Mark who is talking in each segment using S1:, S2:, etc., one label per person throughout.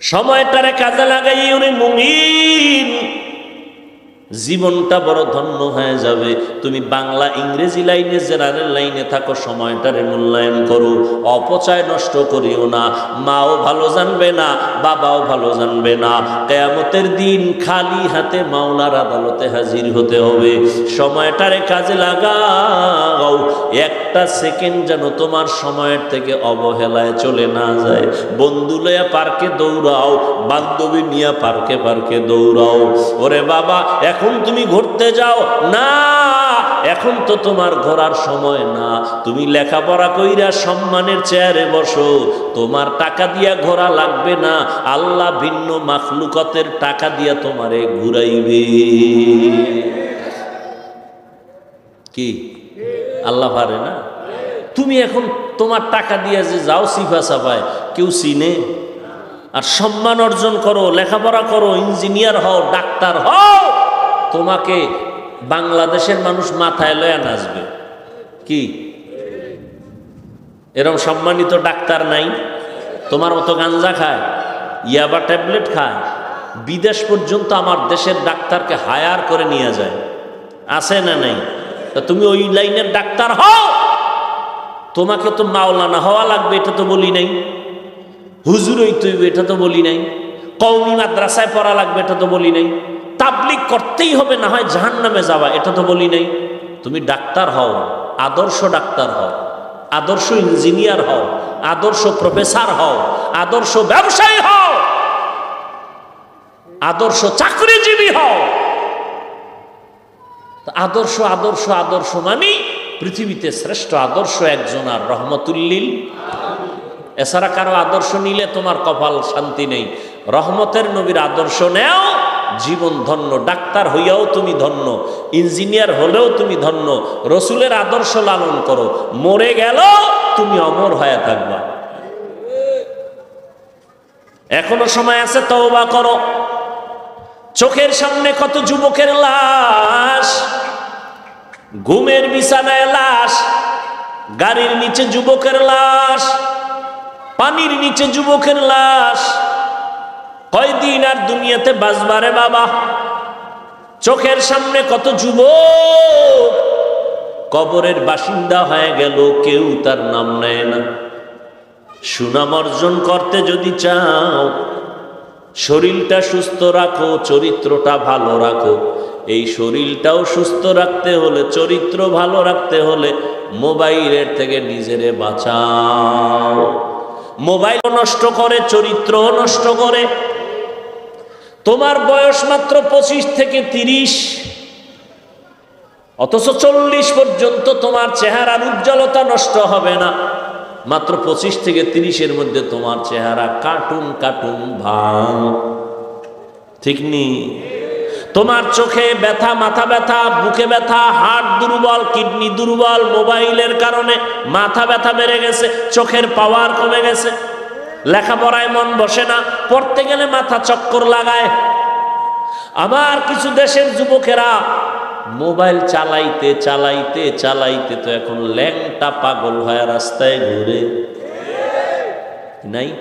S1: সময়টারে কাজে লাগাই উনি মুমিন। জীবনটা বড় ধন্য হয়ে যাবে। তুমি বাংলা ইংরেজি লাইনে, জেনারেল লাইনে থাকো, সময়টারে মূল্যায়ন করো। অপচয় নষ্ট করিও না। মাও ভালো জানবে না, বাবাও ভালো জানবে না। কেয়ামতের দিন খালি হাতে মাওলার আদালতে হাজির হতে হবে। সময়টারে কাজে লাগাও। একটা সেকেন্ড যেন তোমার সময়ের থেকে অবহেলায় চলে না যায়। বন্ধু লইয়া পার্কে দৌড়াও, বান্ধবী নিয়ে পার্কে পার্কে দৌড়াও। ওরে বাবা এখন তুমি ঘুরতে যাও। না, এখন তো তোমার ঘোরার সময় না। তুমি লেখাপড়া কইরা সম্মানের চেয়ারে বসো। তোমার টাকা দিয়া ঘোরা লাগবে না। আল্লাহ ভিন্ন মাখলুকতের টাকা দিয়া তোমারে ঘুরাইবে। কি? আল্লাহ পারে না? তুমি এখন তোমার টাকা দিয়ে যে যাও সিফা সাফায়, কেউ চিনে? আর সম্মান অর্জন করো, লেখাপড়া করো, ইঞ্জিনিয়ার হও, ডাক্তার হও। তোমাকে বাংলাদেশের মানুষ মাথায় লয়া নাচবে। কি? এরকম সম্মানিত ডাক্তার নাই? তোমার মতো গাঞ্জা খায়, ইয়াবা ট্যাবলেট খায়, বিদেশ পর্যন্ত আমার দেশের ডাক্তারকে হায়ার করে নিয়ে যায়। আছে না নাই? তা তুমি ওই লাইনের ডাক্তার হও! তোমাকে তো মাওলানা হওয়া লাগবে, এটা তো বলি নাই। হুজুর হইতে হইবে এটা তো বলি নাই। কৌমি মাদ্রাসায় পড়া লাগবে, এটা তো বলি নাই। তাবলিক করতেই হবে, না হয় জাহান নামে যাওয়া, এটা তো বলি নাই। তুমি ডাক্তার হও, আদর্শ ডাক্তার হও, আদর্শ ইঞ্জিনিয়ার হও, আদর্শ প্রফেসর হও, আদর্শ ব্যবসায়ী হও, আদর্শ চাকরিজীবী হও। আদর্শ আদর্শ আদর্শ মানে পৃথিবীতে শ্রেষ্ঠ আদর্শ একজন আর রহমতুল্লিল। এছাড়া কারও আদর্শ নিলে তোমার কপাল শান্তি নেই। রহমতের নবীর আদর্শ নেও জীবন ধন্য, ডাক্তার হইয়াও তুমি ধন্য, ইঞ্জিনিয়ার হলেও তুমি ধন্য, রসুলের আদর্শ লালন করো, মরে গেল, তুমি অমর হয়ে থাকবা। এখনও সময় আছে, তওবা করো। চোখের সামনে কত যুবকের লাশ, ঘুমের বিছানায় লাশ, গাড়ির নিচে যুবকের লাশ, পানির নিচে যুবকের লাশ কয়দিন আর দুনিয়াতে বাজবারে বাবা? চোখের সামনে কত যুব কবরের বাসিন্দা হয়ে গেল, কেউ তার নাম নেয় না। সুনাম অর্জন করতে যদি চাও, শরীরটা সুস্থ রাখো, চরিত্রটা ভালো রাখো। এই শরীরটাও সুস্থ রাখতে হলে, চরিত্র ভালো রাখতে হলে মোবাইলের থেকে নিজেরে বাঁচাও। মোবাইল নষ্ট করে চরিত্র নষ্ট করে। তোমার বয়স মাত্র পঁচিশ থেকে তিরিশ। অথচ চল্লিশ পর্যন্ত তোমার চেহারার উজ্জ্বলতা নষ্ট হবে না। মাত্র পঁচিশ থেকে তিরিশের মধ্যে তোমার চেহারা কার্টুন কার্টুন ভাঙ ঠিক নি? তোমার চোখে ব্যথা, মাথা ব্যথা, বুকে ব্যথা হার্ট দুর্বল, কিডনি দুর্বল, মোবাইলের কারণে মাথা ব্যথা বেড়ে গেছে, চোখের পাওয়ার কমে গেছে। লেখাপড়ায় মন বসে না, পড়তে গেলে মাথা চক্কর লাগায়। আমার কিছু দেশের যুবকেরা মোবাইল চালাইতে চালাইতে চালাইতে তো এখন ল্যাংটা পাগল হয়ে রাস্তায় ঘুরে। নাই?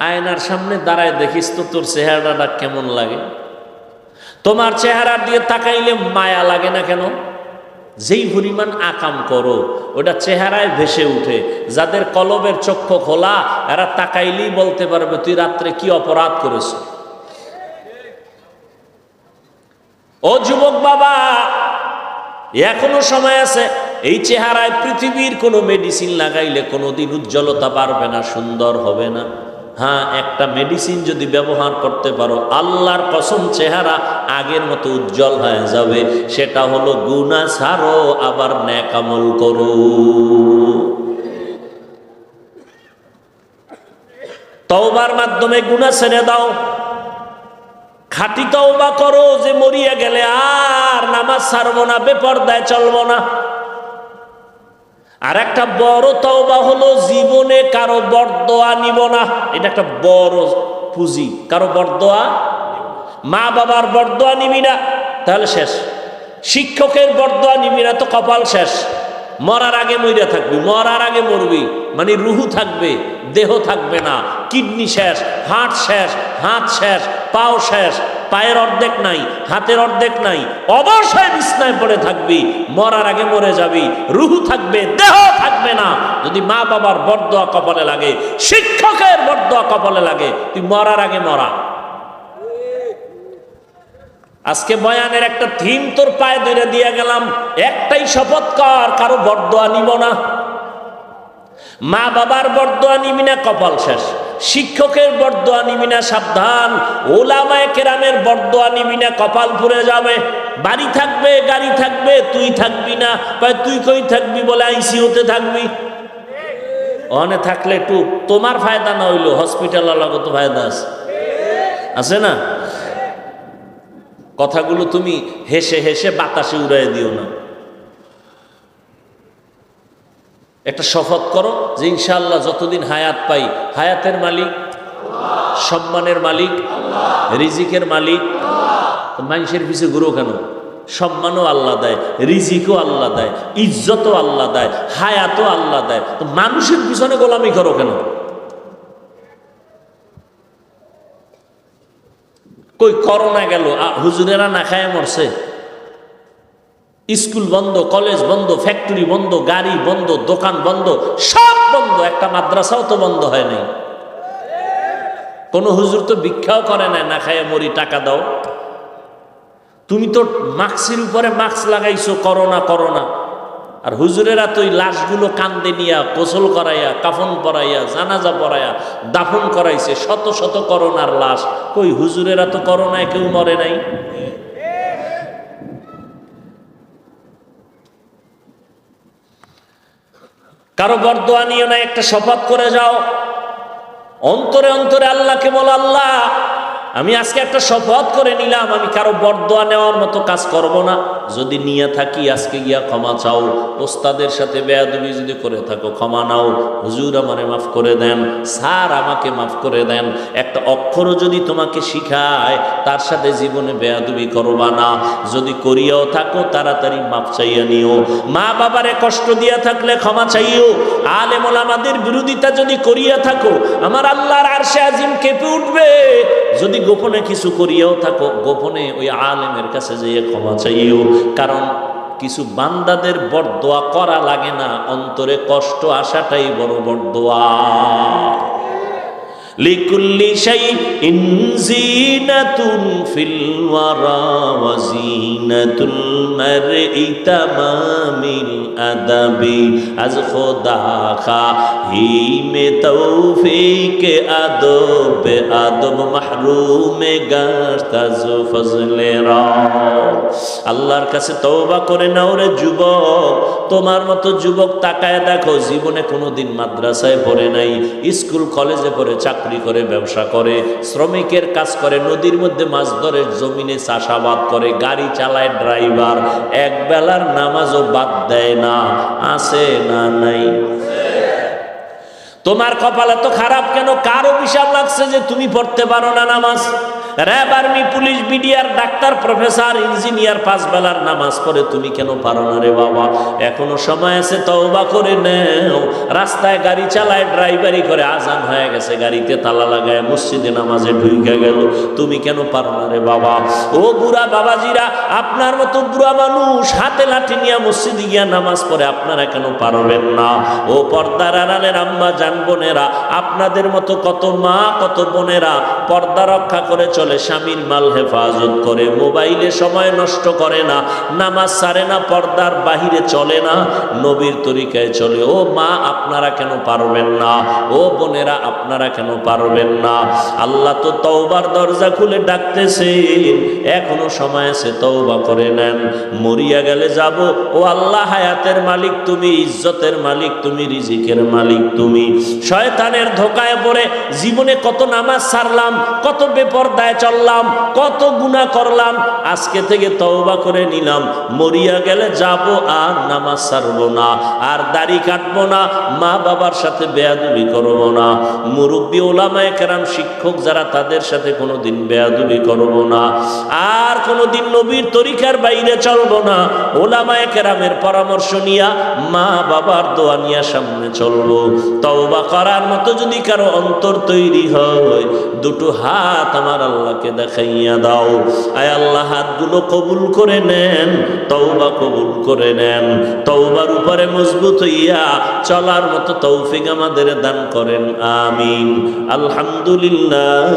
S1: আয়নার সামনে দাঁড়ায় দেখিস তো তোর চেহারাটা কেমন লাগে। তোমার চেহারা দিয়ে তাকাইলে মায়া লাগে না কেন? যেই পরিমাণ আকাম করো ওটা চেহারায় ভেসে উঠে। যাদের কলবের চক্ষু খোলা, এরা তাকাইলেই বলতে পারবে, তুই রাত্রে কি অপরাধ করেছ? ও যুবক বাবা এখনও সময় আছে। এই চেহারায় পৃথিবীর কোনো মেডিসিন লাগাইলে কোনোদিন উজ্জ্বলতা পারবে না, সুন্দর হবে না। হ্যাঁ একটা মেডিসিন যদি ব্যবহার করতে পারো, আল্লাহর কসম চেহারা আগের মতো উজ্জ্বল হয়ে যাবে। সেটা হলো গুনা ছাড়ো, আবার ন্যাকামল করো। তওবার মাধ্যমে গুনা ছেড়ে দাও। খাটি তওবা করো যে মরিয়া গেলে আর নামাজ ছাড়বো না, বেপর্দায় চলবো না। আর একটা বড় তওবা হলো জীবনে কারও বরদোয়া নিব না। এটা একটা বড় পুঁজি। কারও বরদোয়া মা বাবার বরদোয়া নিবি না, তাহলে শেষ। শিক্ষকের বরদোয়া নিবি না, তো কপাল শেষ। মরার আগে মইরা থাকবি, মরার আগে মরবি। মানে রুহু থাকবে, দেহ থাকবে না। কিডনি শেষ হার্ট শেষ, হাত শেষ, পাও শেষ। পায়ের অর্ধেক নাই, হাতের অর্ধেক নাই, অবশ্যই বিছনায় পড়ে থাকবি, মরার আগে মরে যাবি, রুহু থাকবে, দেহ থাকবে না। যদি মা বাবার বরদোয়া কপালে লাগে, শিক্ষকের বরদোয়া কপালে লাগে, তুই মরার আগে মরা। আজকে বয়ানের একটা থিম তোর পায়ে ধরে দিয়ে গেলাম, একটাই শপথ কর, কারও বরদোয়া নিব না। মা বাবার বরদোয়া নিবি না, কপাল শেষ। শিক্ষকের বরদোয়া নিবি না, সাবধান। ওলামায় কেরামের বরদোয়া নিবি না, কপাল পুড়ে যাবে। বাড়ি থাকবে, গাড়ি থাকবে, তুই থাকবি না। তুই কই থাকবি বলে আইসি হতে থাকবি? ওখানে থাকলে একটু তোমার ফায়দা না হইল হসপিটাল আলাগত ফায়দা আছে। আছে না? কথাগুলো তুমি হেসে হেসে বাতাসে উড়াই দিও না। একটা শপথ করো যে ইনশাল্লাহ যতদিন হায়াত পাই, হায়াতের মালিক, সম্মানের মালিক, রিজিকের মালিক মানুষের পিছিয়ে ঘুরো কেন? সম্মানও আল্লাহ দেয়, রিজিকও আল্লাহ দেয়, ইজ্জতও আল্লাহ দেয়, হায়াতও আল্লাহ দেয়। তো মানুষের পিছনে গোলামি করো কেন? কই, করোনা গেল হুজুরেরা না খায় মরছে? স্কুল বন্ধ, কলেজ বন্ধ, ফ্যাক্টরি বন্ধ, গাড়ি বন্ধ, দোকান বন্ধ, সব বন্ধ, একটা মাদ্রাসাও তো বন্ধ হয় নাই। কোনো হুজুর তো ভিক্ষাও করে না না খায় মরি, টাকা দাও। তুমি তো মাস্কের উপরে মাস্ক লাগাইছো, করোনা করোনা। আর হুজুরেরা তো ওই লাশগুলো কান্দে নিয়া, গোসল করাইয়া, কাফন পরাইয়া, জানাজা পরাইয়া, দাফন করাইছে, শত শত করোনার লাশ। কই হুজুরেরা তো করোনায় কেউ মরে নাই? কারও বরদোয়া নিয়ে না একটা শপথ করে যাও। অন্তরে অন্তরে আল্লাহকে বলো, আল্লাহ, আমি আজকে একটা শপথ করে নিলাম, আমি কারও বরদোয়া নেওয়ার মতো কাজ করব না। যদি নিয়ে থাকি, আজকে গিয়া ক্ষমা চাও। ওস্তাদের সাথে বেয়াদবি যদি করে থাকো, ক্ষমা নাও। হুজুর আমারে মাফ করে দেন, স্যার আমাকে মাফ করে দেন। একটা অক্ষরও যদি তোমাকে শিখায়, তার সাথে জীবনে বেয়াদবি করবা না। যদি করিয়াও থাকো, তাড়াতাড়ি মাফ চাইয়া নিও। মা বাবারে কষ্ট দিয়া থাকলে ক্ষমা চাইও। আলেম আমাদের বিরোধিতা যদি করিয়া থাকো, আমার আল্লাহর আরশে আজিম কেঁপে উঠবে। যদি গোপনে কিছু করিয়াও থাকো, গোপনে ওই আলেমের কাছে যেয়ে ক্ষমা চাইও। কারণ কিছু বান্দাদের বরদোয়া করা লাগে না, অন্তরে কষ্ট আসাটাই বড় বরদোয়া। লিকুল্লি শাই আদাবি, আজ খোদা খা হি মে তৌফিক আদব আদব মাহরুমে গাছ ফজলে আল্লাহর কাছে তওবা করে নাও রে যুবক। তোমার মতো যুবক তাকায় দেখো, জীবনে কোনো দিন মাদ্রাসায় পড়ে নাই, স্কুল, কলেজে পড়ে চাকরি করে, ব্যবসা করে, শ্রমিকের কাজ করে, নদীর মধ্যে মাছ ধরে, জমিনে চাষাবাদ করে, গাড়ি চালায় ড্রাইভার এক বেলার নামাজও বাদ দেয় না আসে না নাই? তোমার কপালে তো খারাপ কেন? কার বিশাল লাগছে যে তুমি পড়তে পারো না নামাজ? RAB, army, police, B D R, doctor, professor, engineer, পাঁচ বেলার নামাজ পড়ে তুমি কেন পারো না রে বাবা? এখনও সময় আছে তওবা করে নেও। রাস্তায় গাড়ি চালায় ড্রাইভারি করে, আজান হয়ে গেছে, গাড়িতে তালা লাগায়, মসজিদে নামাজে ঢুকে গেল। তুমি কেন পারো না রে বাবা? ও বুড়া বাবাজিরা, আপনার মতো বুড়া মানুষ, হাতে লাঠি নিয়ে মসজিদে গিয়া নামাজ পড়ে, আপনারা কেন পারবেন না? ও পর্দার আড়ালের আম্মা, জান বোনেরা, আপনাদের মতো কত মা, কত বোনেরা পর্দা রক্ষা করে চলে, স্বামীর মাল হেফাজত করে, মোবাইলে সময় নষ্ট করে না, নামাজ সারে না, পর্দার বাহিরে চলে না, নবীর তরিকায় চলে। ও মা আপনারা কেন পারবেন না? ও বোনেরা, আপনারা কেন পারবেন না? আল্লাহ তো তওবার দরজা খুলে ডাকতেছেন। এখনও সময় আছে, তওবা করে নেন। মরিয়া গেলে যাব। ও আল্লাহ, হায়াতের মালিক তুমি, ইজ্জতের মালিক তুমি, রিজিকের মালিক তুমি। শয়তানের ধোকায় পড়ে জীবনে কত নামাজ সারলাম, কত বেপরদায় চললাম, কত গুণা করলাম, আজকে থেকে তওবা করে নিলাম। মরিয়া গেলে যাব, আর নামাজ ছাড়বো না, আর দাড়ি কাটবো না মা বাবার সাথে বেয়াদুবি করব না। মুরব্বী ওলামায় কেরাম, শিক্ষক যারা, তাদের সাথে কোনোদিন বেয়াদুবি করব না। আর কোনোদিন নবীর তরিকার বাইরে চলবো না। ওলামায় কেরামের পরামর্শ নিয়া মা বাবার দোয়া নিয়া সামনে চলবো। তওবা করার মতো যদি কারও অন্তর তৈরি হয়, দুটো হাত আমার আল্লাহকে দেখাইয়া দাও। আয় আল্লাহ, হাতগুলো কবুল করে নেন, তওবা কবুল করে নেন। তওবার উপরে মজবুত হইয়া চলার মতো তৌফিক আমাদের দান করেন আমিন আলহামদুলিল্লাহ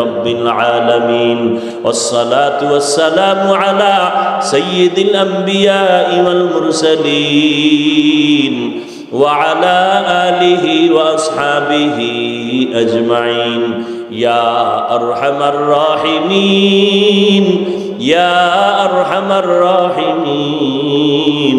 S1: রব্বিল আলামিন والصلاة والسلام على سيد الأنبياء والمرسلين وعلى آله وأصحابه أجمعين يا أرحم الراحمين يا أرحم الراحمين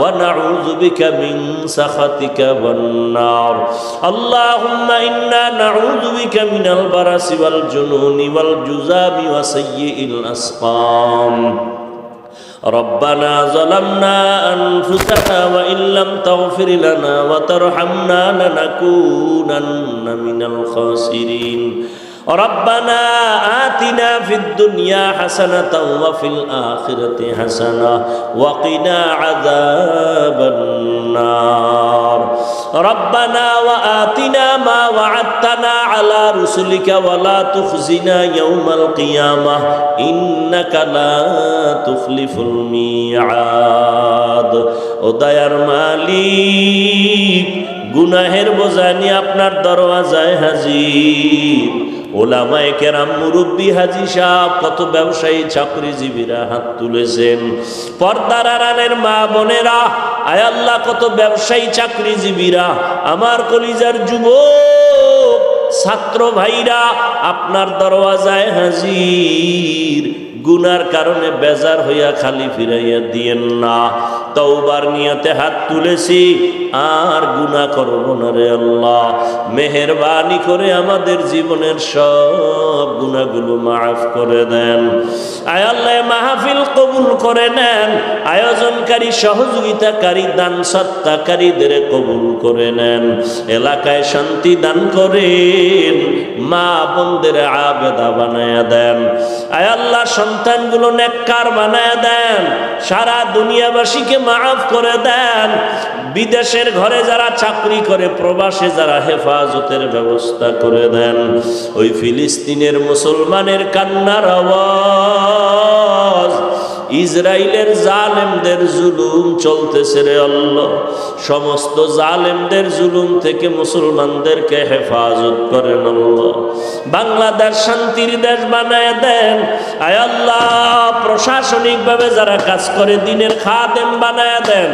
S1: ونعوذ بك من سخطك والنار. اللهم إنا نعوذ بك من البرس والجنون والجزام وسيء الأسقام. ربنا ظلمنا أنفسنا وإن لم تغفر لنا وترحمنا لنكونن من الخاسرين. ربنا آتنا في الدنيا حسنة وفي الآخرة حسنة وقنا عذاب النار ربنا وآتنا ما وعدتنا على رسلك ولا تخزنا يوم القيامة إنك لا تخلف الميعاد ودير মালিক গুনাহের বোঝা নিয়ে আপনার দরওয়াজায় হাজির ওলামায়ে কেরাম মুরব্বী হাজি সাহেব কত ব্যবসায়ী চাকরিজীবীরা হাত তুলেছেন। পর্দার আড়ালের মা বোনেরা, আয় আল্লাহ, কত ব্যবসায়ী চাকরিজীবীরা, আমার কলিজার যুবক, ছাত্র ভাইরা, আপনার দরওয়াজায় হাজির। গুনার কারণে বেজার হইয়া খালি ফিরাইয়া দিয়েন না। তওবার নিয়তে হাত তুলেছি, আর গুনা করব না রে আল্লাহ। মেহেরবানি করে আমাদের জীবনের সব গুণাগুলো মাফ করে দেন। আয় আল্লাহ কবুল করে নেন, আয়োজনকারী সহযোগিতাকারী দান সত্তাকারীদের কবুল করে নেন। এলাকায় শান্তি দান করেন, মা বোনদের আবেদা বানায়া দেন। আয় আল্লাহ, সন্তানগুলো নেককার বানায়া দেন, সারা দুনিয়াবাসীকে মাফ করে দেন। বিদেশের ঘরে যারা চাকরি করে, প্রবাসে যারা হেফাজতের ব্যবস্থা করে দেন। ওই ফিলিস্তিনের মুসলমানের কান্নার আওয়াজ ইসরায়েলের জালেমদের জুলুম চলতেছে রে আল্লাহ। সমস্ত জালেমদের জুলুম থেকে মুসলমানদেরকে হেফাজত করেন আল্লাহ। বাংলাদেশ শান্তির দেশ বানায় দেন। আয় আল্লাহ, প্রশাসনিকভাবে যারা কাজ করে দিনের খাদেম বানায় দেন।